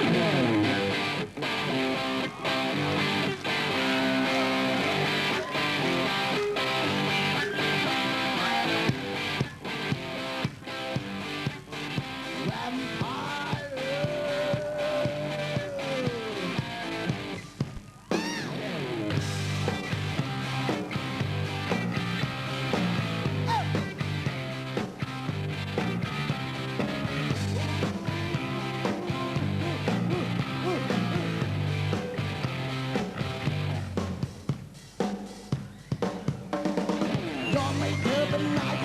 Yeah.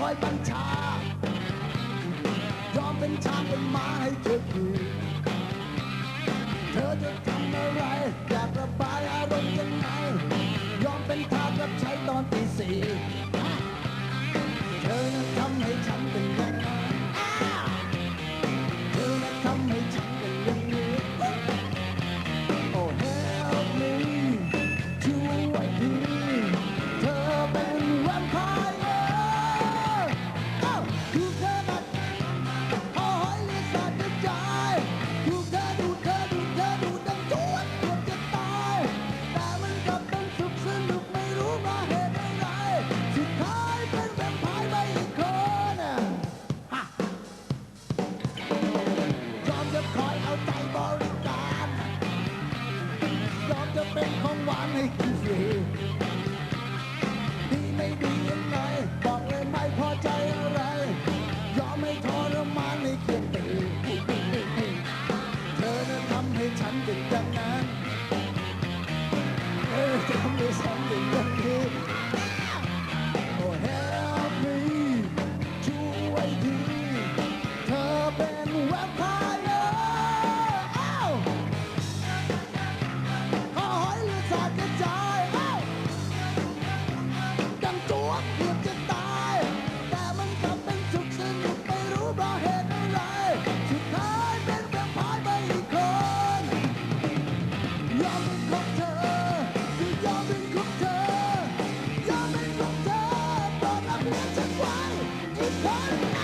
อยบัญชา ยอมเป็นชามเป็นม้าให้เธอคือเธอจะทำอะไร อยากระบายอารมณ์ยังไง ยอมเป็นทาสรับใช้ตอนตีสี่เธอทำให้ฉัน shake his head. He may be One, one, one.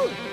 Ooh.